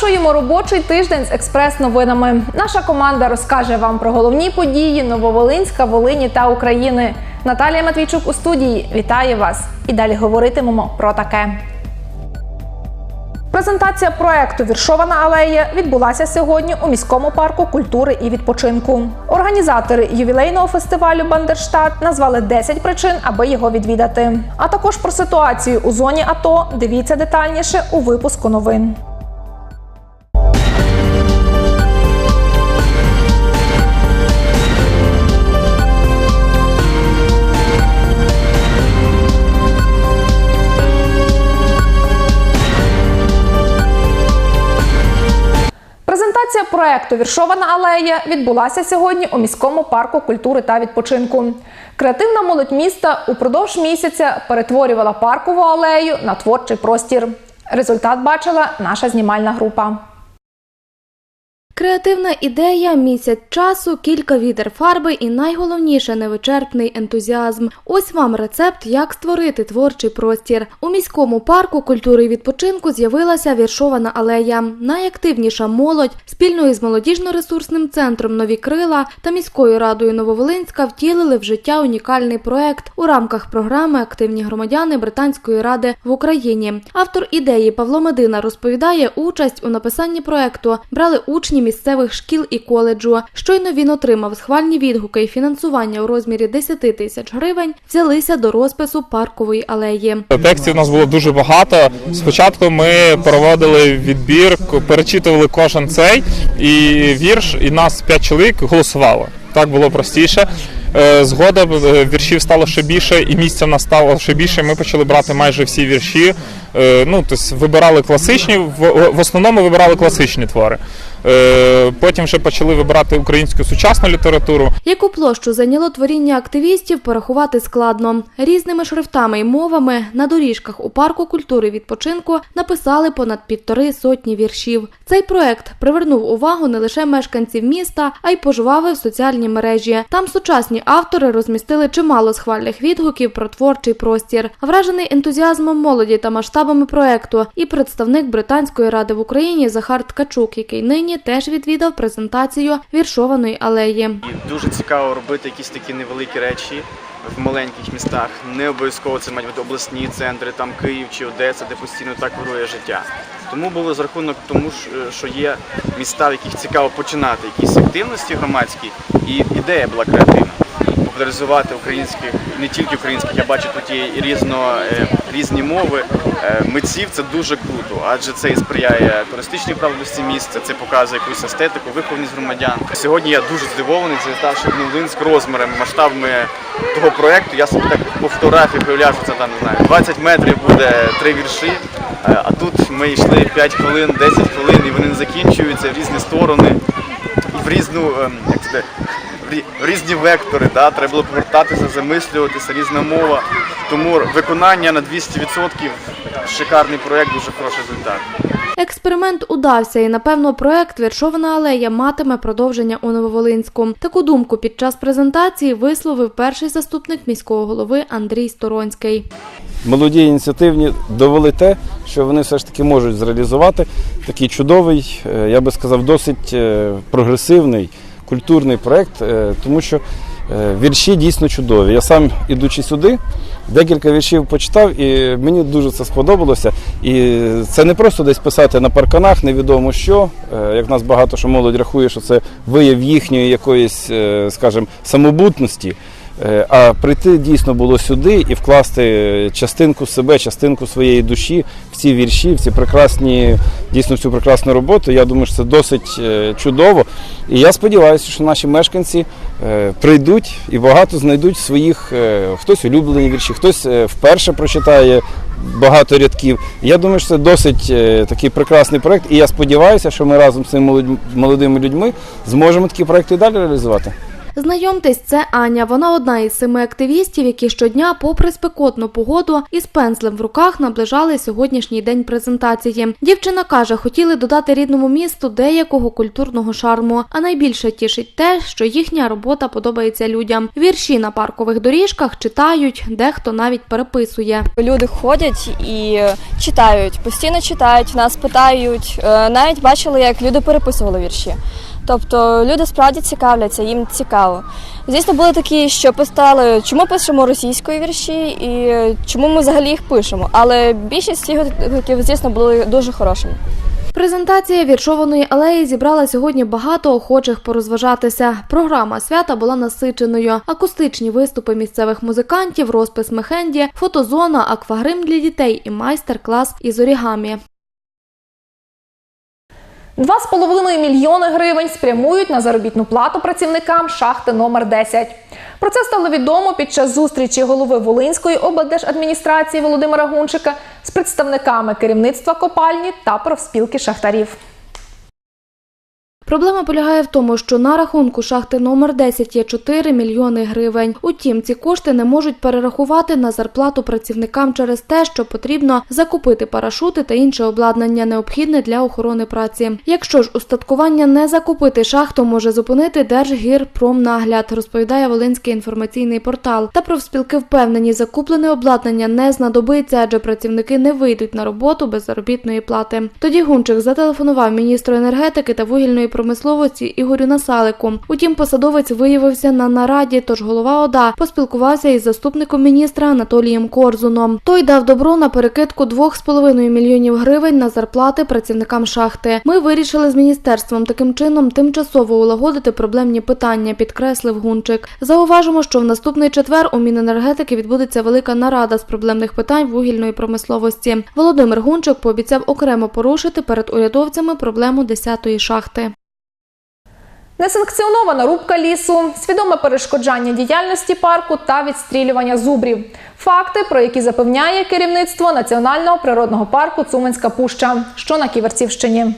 Завершуємо робочий тиждень з експрес-новинами. Наша команда розкаже вам про головні події Нововолинська, Волині та України. Наталія Матвійчук у студії. Вітаю вас! І далі говоритимемо про таке. Презентація проекту Віршована алея відбулася сьогодні у міському парку культури і відпочинку. Організатори ювілейного фестивалю Бандерштат назвали 10 причин, аби його відвідати. А також про ситуацію у зоні АТО дивіться детальніше у випуску новин. Проекту Віршована алея відбулася сьогодні у міському парку культури та відпочинку. Креативна молодь міста упродовж місяця перетворювала паркову алею на творчий простір. Результат бачила наша знімальна група. Креативна ідея, місяць часу, кілька відер фарби і найголовніше невичерпний ентузіазм. Ось вам рецепт, як створити творчий простір. У міському парку культури і відпочинку з'явилася віршована алея. Найактивніша молодь спільно із молодіжно-ресурсним центром Нові Крила та міською радою Нововолинська втілили в життя унікальний проект у рамках програми Активні громадяни Британської ради в Україні. Автор ідеї Павло Медина розповідає, участь у написанні проекту брали учні місцевих шкіл і коледжу. Щойно він отримав схвальні відгуки і фінансування у розмірі 10 тисяч гривень. Взялися до розпису паркової алеї. Текстів у нас було дуже багато. Спочатку ми проводили відбір, перечитували кожен цей і вірш, і нас п'ять чоловік голосувало. Так було простіше. Е, Згодом е, віршів стало ще більше, і місця в нас стало ще більше. Ми почали брати майже всі вірші. Е, Ну, тобто вибирали класичні, в, основному вибирали класичні твори. Потім вже почали вибирати українську сучасну літературу. Яку площу зайняло творіння активістів, порахувати складно. Різними шрифтами і мовами на доріжках у парку культури відпочинку написали понад півтори сотні віршів. Цей проект привернув увагу не лише мешканців міста, а й пожвавив соціальні мережі. Там сучасні автори розмістили чимало схвальних відгуків про творчий простір. Вражений ентузіазмом молоді та масштабами проекту і представник Британської ради в Україні Захар Ткачук, який нині теж відвідав презентацію віршованої алеї. Дуже цікаво робити якісь такі невеликі речі в маленьких містах. Не обов'язково це мають бути обласні центри, там Київ чи Одеса, де постійно так вирує життя. Тому було за рахунок тому, що є міста, в яких цікаво починати якісь активності громадські, і ідея була креативна. Популяризувати українських, не тільки українських, я бачу тут є різно, е, різні мови е, митців. Це дуже круто, адже це і сприяє туристичній правильності міста, це показує якусь естетику, вихованість громадян. Сьогодні я дуже здивований, завітавши в Новолинськ розмірами, масштабами того проекту. Я собі так по фотографії уявляв, що це там не знаю, 20 метрів буде три вірші. е, А тут ми йшли 5 хвилин, 10 хвилин, і вони не закінчуються в різні сторони в різну, ем, як це, різні вектори. Да? Треба було повертатися, замислюватися, різна мова. Тому виконання на 200% шикарний проект, дуже хороший результат. Експеримент удався, і напевно проект Віршована алея матиме продовження у Нововолинську. Таку думку під час презентації висловив перший заступник міського голови Андрій Сторонський. молоді ініціативні довели те, що вони все ж таки можуть зреалізувати такий чудовий, е, я би сказав, досить е, прогресивний культурний проєкт, е, тому що е, вірші дійсно чудові. Я сам, ідучи сюди, декілька віршів почитав, і мені дуже це сподобалося. І це не просто десь писати на парканах, невідомо що, е, як нас багато що молодь рахує, що це вияв їхньої якоїсь, скажімо, самобутності. Е, А прийти дійсно було сюди і вкласти частинку себе, частинку своєї душі в ці вірші, в ці прекрасні, дійсно в цю прекрасну роботу. Я думаю, що це досить е, чудово. І я сподіваюся, що наші мешканці е, прийдуть і багато знайдуть своїх, е, хтось улюблені вірші, хтось е, вперше прочитає багато рядків. Я думаю, що це досить е, такий прекрасний проект. І я сподіваюся, що ми разом з цими молодими людьми зможемо такі проекти далі реалізувати. Знайомтесь, це Аня. Вона одна із семи активістів, які щодня, попри спекотну погоду, із пензлем в руках наближали сьогоднішній день презентації. Дівчина каже, хотіли додати рідному місту деякого культурного шарму. А найбільше тішить те, що їхня робота подобається людям. Вірші на паркових доріжках читають, дехто навіть переписує. Люди ходять і читають, постійно читають, нас питають. Е, Навіть бачили, як люди переписували вірші. Тобто люди справді цікавляться, їм цікаво. Звісно, були такі, що питали, чому пишемо російської вірші і чому ми взагалі їх пишемо. Але більшість відгуків, звісно, були дуже хорошими. Презентація віршованої алеї зібрала сьогодні багато охочих порозважатися. Програма свята була насиченою. Акустичні виступи місцевих музикантів, розпис мехенді, фотозона, аквагрим для дітей і майстер-клас із орігамі. 2,5 мільйони гривень спрямують на заробітну плату працівникам шахти номер 10. Про це стало відомо під час зустрічі голови Волинської облдержадміністрації Володимира Гунчика з представниками керівництва копальні та профспілки шахтарів. Проблема полягає в тому, що на рахунку шахти номер 10 є 4 мільйони гривень. Утім, ці кошти не можуть перерахувати на зарплату працівникам через те, що потрібно закупити парашути та інше обладнання, необхідне для охорони праці. Якщо ж устаткування не закупити, шахту може зупинити Держгірпромнагляд, розповідає Волинський інформаційний портал. Та профспілки впевнені, закуплене обладнання не знадобиться, адже працівники не вийдуть на роботу без заробітної плати. Тоді Гунчик зателефонував міністру енергетики та вугільної промисловості Ігорю Насалику. Утім, посадовець виявився на нараді, тож голова ОДА поспілкувався із заступником міністра Анатолієм Корзуном. Той дав добро на перекидку 2,5 мільйонів гривень на зарплати працівникам шахти. Ми вирішили з міністерством таким чином тимчасово улагодити проблемні питання, підкреслив Гунчик. Зауважимо, що в наступний четвер у Міненергетики відбудеться велика нарада з проблемних питань вугільної промисловості. Володимир Гунчик пообіцяв окремо порушити перед урядовцями проблему 10-ї шахти. Несанкціонована рубка лісу, свідоме перешкоджання діяльності парку та відстрілювання зубрів. Факти, про які запевняє керівництво Національного природного парку Цуменська Пуща, що на Ківерцівщині.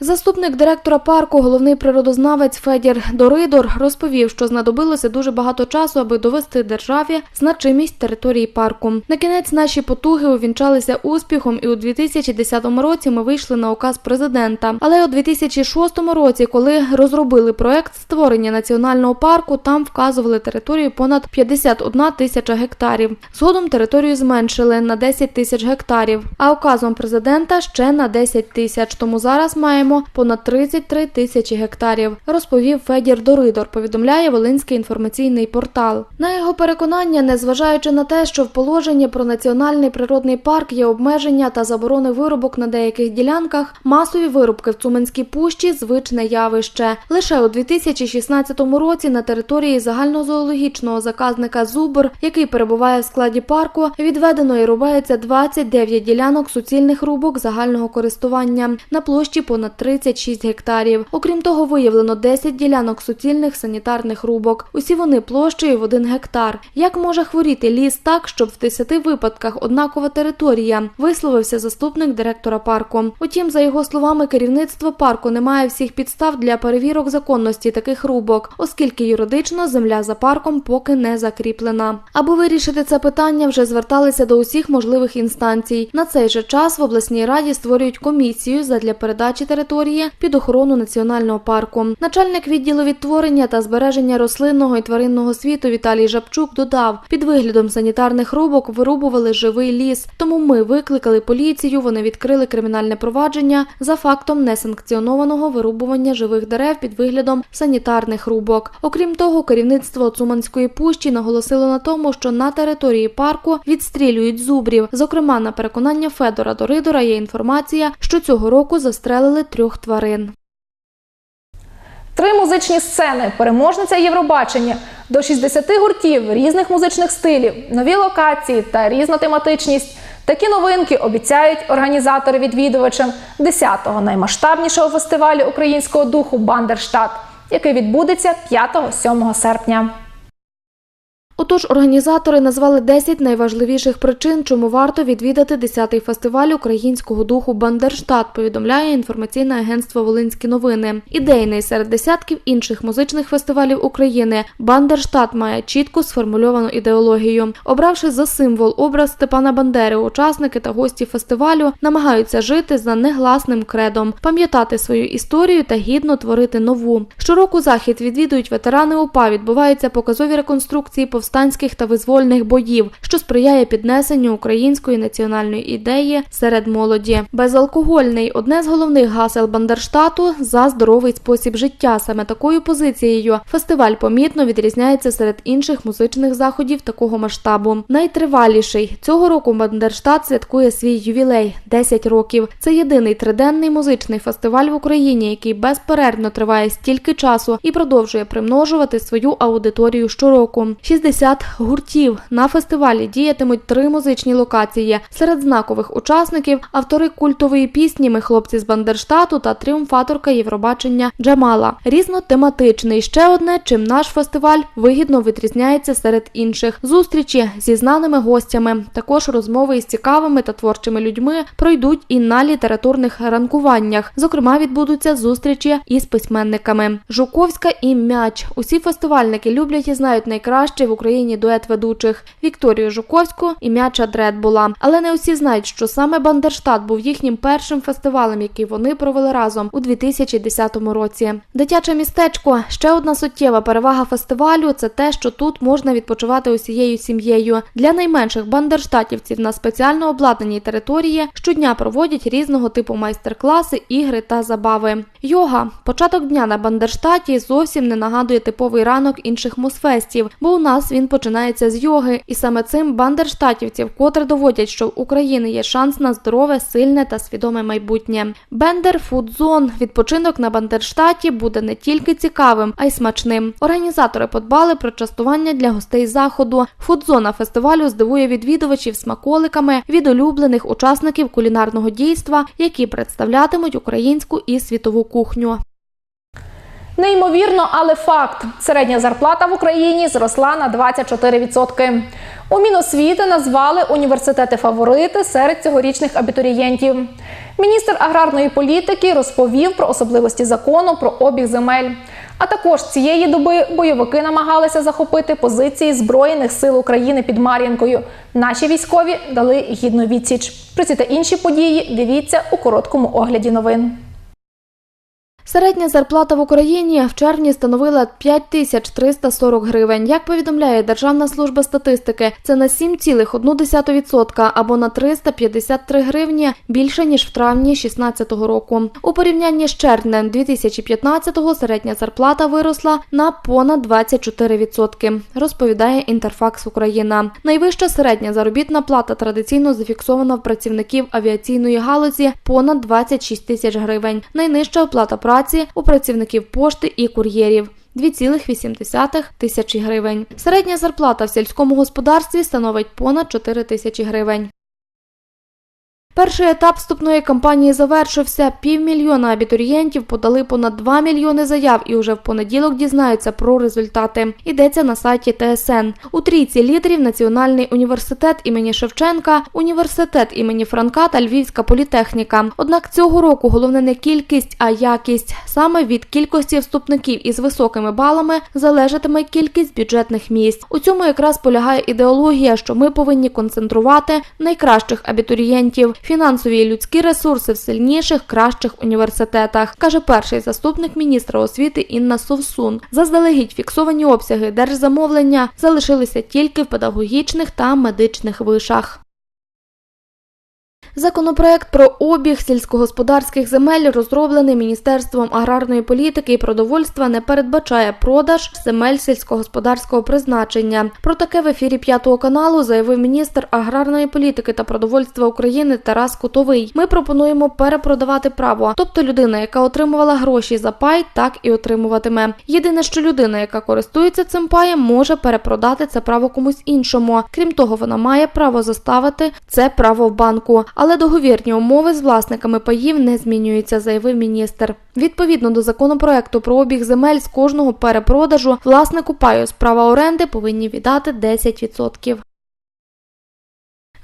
Заступник директора парку, головний природознавець Федір Доридор, розповів, що знадобилося дуже багато часу, аби довести державі значимість території парку. На кінець наші потуги увінчалися успіхом, і у 2010 році ми вийшли на указ президента. Але у 2006 році, коли розробили проект створення національного парку, там вказували територію понад 51 тисяча гектарів. Згодом територію зменшили на 10 тисяч гектарів, а указом президента ще на 10 тисяч. Тому зараз маємо понад 33 тисячі гектарів, розповів Федір Доридор, повідомляє Волинський інформаційний портал. На його переконання, незважаючи на те, що в положенні про національний природний парк є обмеження та заборони вирубок на деяких ділянках, масові вирубки в Цуменській пущі звичне явище. Лише у 2016 році на території загальнозоологічного заказника Зубр, який перебуває в складі парку, відведено і рубається 29 ділянок суцільних рубок загального користування на площі понад 36 гектарів. Окрім того, виявлено 10 ділянок суцільних санітарних рубок. Усі вони площею в 1 гектар. Як може хворіти ліс так, щоб в 10 випадках однакова територія? Висловився заступник директора парку. Утім, за його словами, керівництво парку не має всіх підстав для перевірок законності таких рубок, оскільки юридично земля за парком поки не закріплена. Аби вирішити це питання, вже зверталися до усіх можливих інстанцій. На цей же час в обласній раді створюють комісію задля передачі території під охорону національного парку. Начальник відділу відтворення та збереження рослинного і тваринного світу Віталій Жабчук додав: під виглядом санітарних рубок вирубували живий ліс. Тому ми викликали поліцію. Вони відкрили кримінальне провадження за фактом несанкціонованого вирубування живих дерев під виглядом санітарних рубок. Окрім того, керівництво Цуманської пущі наголосило на тому, що на території парку відстрілюють зубрів. Зокрема, на переконання Федора Доридора є інформація, що цього року застрелили трьох тварин. Три музичні сцени, переможниця Євробачення, до 60 гуртів різних музичних стилів, нові локації та різна тематичність. Такі новинки обіцяють організатори відвідувачам 10-го наймасштабнішого фестивалю українського духу Бандерштат, який відбудеться 5-7 серпня. Отож, організатори назвали 10 найважливіших причин, чому варто відвідати 10-й фестиваль українського духу Бандерштат. Повідомляє інформаційне агентство Волинські новини. Ідейний серед десятків інших музичних фестивалів України. Бандерштат має чітко сформульовану ідеологію. Обравши за символ образ Степана Бандери, учасники та гості фестивалю намагаються жити за негласним кредом, пам'ятати свою історію та гідно творити нову. Щороку захід відвідують ветерани УПА. Відбуваються показові реконструкції повстанських та визвольних боїв, що сприяє піднесенню української національної ідеї серед молоді. Безалкогольний одне з головних гасел Бандерштату за здоровий спосіб життя. Саме такою позицією фестиваль помітно відрізняється серед інших музичних заходів такого масштабу. Найтриваліший цього року Бандерштат святкує свій ювілей 10 років. Це єдиний триденний музичний фестиваль в Україні, який безперервно триває стільки часу і продовжує примножувати свою аудиторію щороку. 60 гуртів на фестивалі діятимуть три музичні локації. Серед знакових учасників автори культової пісні Ми хлопці з Бандерштату та тріумфаторка Євробачення Джамала. Різнотематичний ще одне, чим наш фестиваль вигідно відрізняється серед інших зустрічі зі знаними гостями. Також розмови із цікавими та творчими людьми пройдуть і на літературних ранкуваннях. Зокрема, відбудуться зустрічі із письменниками. Жуковська і м'яч. Усі фестивальники люблять і знають найкраще в Україні дует ведучих Вікторію Жуковську і м'яча Дредбула. Але не усі знають, що саме Бандерштат був їхнім першим фестивалем, який вони провели разом у 2010 році. Дитяче містечко ще одна суттєва перевага фестивалю це те, що тут можна відпочивати усією сім'єю. Для найменших бандерштатівців на спеціально обладнаній території щодня проводять різного типу майстер-класи, ігри та забави. Йога початок дня на Бандерштаті зовсім не нагадує типовий ранок інших мусфестів, бо у нас він починається з йоги, і саме цим бандерштатівці вкотре доводять, що в України є шанс на здорове, сильне та свідоме майбутнє. Бендер Фудзон відпочинок на Бандерштаті буде не тільки цікавим, а й смачним. Організатори подбали про частування для гостей заходу. Фудзона фестивалю здивує відвідувачів смаколиками від улюблених учасників кулінарного дійства, які представлятимуть українську і світову кухню. Неймовірно, але факт: середня зарплата в Україні зросла на 24%. У Міносвіти назвали університети фаворити серед цьогорічних абітурієнтів. Міністр аграрної політики розповів про особливості закону про обіг земель. А також цієї доби бойовики намагалися захопити позиції Збройних сил України під Мар'їнкою. Наші військові дали гідну відсіч. Про ці та інші події дивіться у короткому огляді новин. Середня зарплата в Україні в червні становила 5340 гривень. Як повідомляє Державна служба статистики, це на 7,1% або на 353 гривні більше ніж в травні 2016 року. У порівнянні з червнем 2015-го середня зарплата виросла на понад 24%, розповідає Інтерфакс Україна. Найвища середня заробітна плата традиційно зафіксована в працівників авіаційної галузі понад 26 тисяч гривень. Найнижча оплата праці у працівників пошти і кур'єрів. 2,8 тисячі гривень. Середня зарплата в сільському господарстві становить понад 4 тисячі гривень. Перший етап вступної кампанії завершився. Півмільйона абітурієнтів подали понад 2 мільйони заяв і вже в понеділок дізнаються про результати. Йдеться на сайті ТСН. У трійці лідерів Національний університет імені Шевченка, університет імені Франка та Львівська політехніка. Однак цього року головне не кількість, а якість. Саме від кількості вступників із високими балами залежатиме кількість бюджетних місць. У цьому якраз полягає ідеологія, що ми повинні концентрувати найкращих абітурієнтів. Фінансові і людські ресурси в сильніших, кращих університетах, каже перший заступник міністра освіти Інна Совсун. Заздалегідь фіксовані обсяги держзамовлення залишилися тільки в педагогічних та медичних вишах. Законопроект про обіг сільськогосподарських земель, розроблений Міністерством аграрної політики і продовольства, не передбачає продаж земель сільськогосподарського призначення. Про таке в ефірі п'ятого каналу заявив міністр аграрної політики та продовольства України Тарас Кутовий. Ми пропонуємо перепродавати право, тобто людина, яка отримувала гроші за пай, так і отримуватиме. Єдине, що людина, яка користується цим паєм, може перепродати це право комусь іншому. Крім того, вона має право заставити це право в банку. Але договірні умови з власниками паїв не змінюються, заявив міністр. Відповідно до законопроекту про обіг земель з кожного перепродажу власнику паю з права оренди повинні віддати 10%.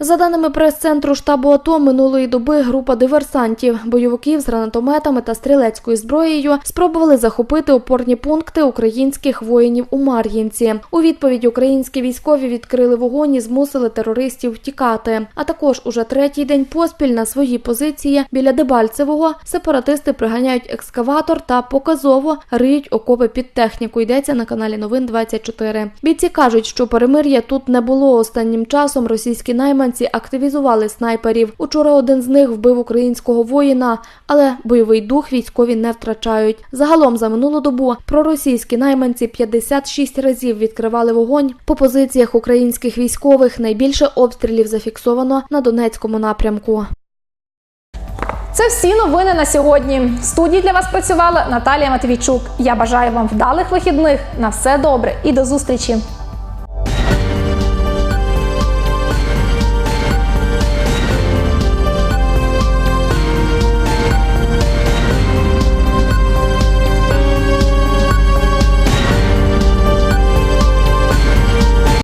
За даними прес-центру штабу АТО, минулої доби група диверсантів, бойовиків з гранатометами та стрілецькою зброєю спробували захопити опорні пункти українських воїнів у Мар'їнці. У відповідь українські військові відкрили вогонь і змусили терористів втікати. А також уже третій день поспіль на свої позиції біля Дебальцевого сепаратисти приганяють екскаватор та показово риють окопи під техніку. Йдеться на каналі Новин 24. Бійці кажуть, що перемир'я тут не було останнім часом. Російські найманці активізували снайперів. Учора один з них вбив українського воїна, але бойовий дух військові не втрачають. Загалом за минулу добу проросійські найманці 56 разів відкривали вогонь по позиціях українських військових. Найбільше обстрілів зафіксовано на Донецькому напрямку. Це всі новини на сьогодні. В студії для вас працювала Наталія Матвійчук. Я бажаю вам вдалих вихідних. На все добре і до зустрічі!